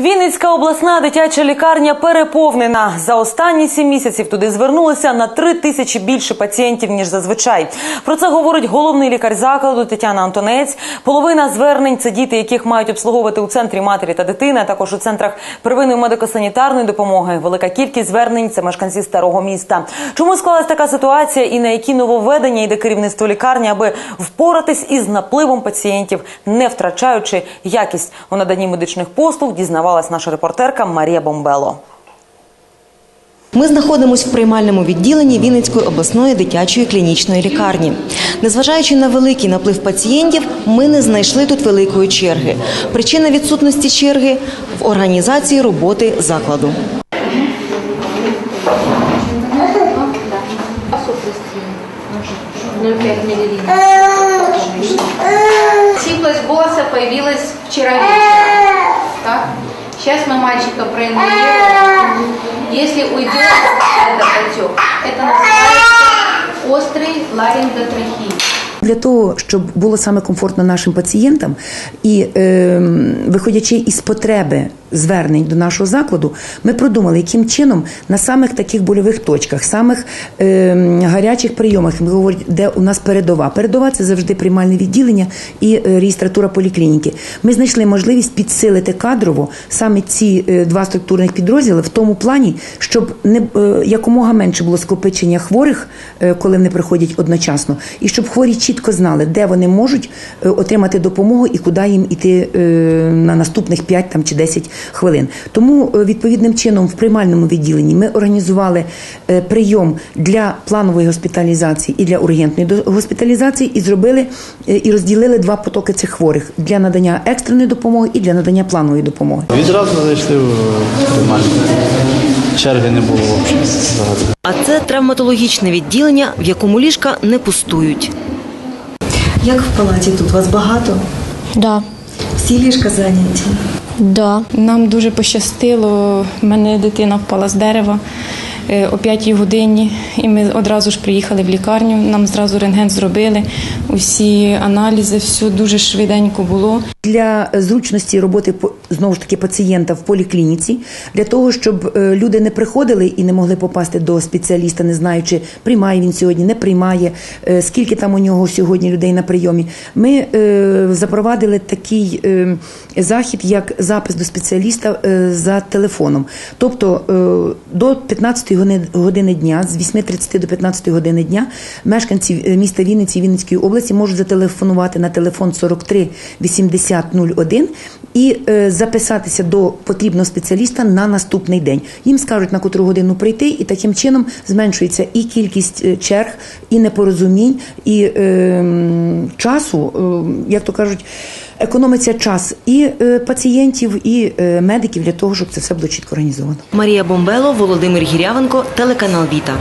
Вінницька обласна дитяча лікарня переповнена. За останні сім місяців туди звернулося на три тисячі більше пацієнтів ніж зазвичай. Про це говорить головний лікар закладу Тетяна Антонець. Половина звернень це діти, яких мають обслуговувати у центрі матері та дитини, а також у центрах первинної медико-санітарної допомоги. Велика кількість звернень це мешканці старого міста. Чому склалась така ситуація і на які нововведення йде керівництво лікарні, аби впоратись із напливом пацієнтів, не втрачаючи якість у наданні медичних послуг, дізнавалась наша репортерка Марія Бомбело. Ми знаходимося в приймальному відділенні Вінницької обласної дитячої клінічної лікарні. Незважаючи на великий наплив пацієнтів, ми не знайшли тут великої черги. Причина відсутності черги в організації роботи закладу. Сиплость голоса появилась вчера вечером. Так? Сейчас мы мальчика проингалируем. Если уйдет этот отек, это называется острый ларинготрахеит. Для того, щоб було саме комфортно нашим пацієнтам, і е, виходячи із потреби звернень до нашого закладу, ми продумали, яким чином на самих таких больових точках, самих е, гарячих прийомах, де у нас передова. Передова це завжди приймальне відділення і е, реєстратура поліклініки. Ми знайшли можливість підсилити кадрово саме ці е, два структурних підрозділи в тому плані, щоб не е, якомога менше було скопичення хворих, е, коли вони приходять одночасно, і щоб хворі чітко знали, де вони можуть е, отримати допомогу і куди їм іти е, на наступних 5 там, чи 10 хвилин. Тому е, відповідним чином в приймальному відділенні ми організували прийом для планової госпіталізації і для ургентної до- госпіталізації і зробили і розділили два потоки цих хворих для надання екстреної допомоги і для надання планової допомоги. Відразу зайшли в приймальню. Черги не було взагалі. А це травматологічне відділення, в якому ліжка не пустують. Як в палаті тут вас багато? Да, Всі ліжка зайняті. да. Нам дуже пощастило. У мене дитина впала з дерева о 5 годині, і ми одразу ж приїхали в лікарню. Нам зразу рентген зробили. Усі аналізи, все дуже швиденько було. для зручності роботи знову ж таки пацієнта в поліклініці, для того, щоб е, люди не приходили і не могли попасти до спеціаліста, не знаючи, приймає він сьогодні, не приймає, е, скільки там у нього сьогодні людей на прийомі. Ми е, запровадили такий е, захід, як запис до спеціаліста е, за телефоном. Тобто е, до 15 години, дня, з 8.30 до 15 години дня, мешканці е, міста Вінниці Вінницької області можуть зателефонувати на телефон 43 80 01 і е, записатися до потрібного спеціаліста на наступний день. Їм скажуть на котру годину прийти, і таким чином зменшується і кількість е, черг, і непорозумінь, і е, часу, е, як то кажуть. Економиться час і е, пацієнтів, і е, медиків для того, щоб це все було чітко організовано. Марія Бомбело, Володимир Гірявенко, телеканал Віта.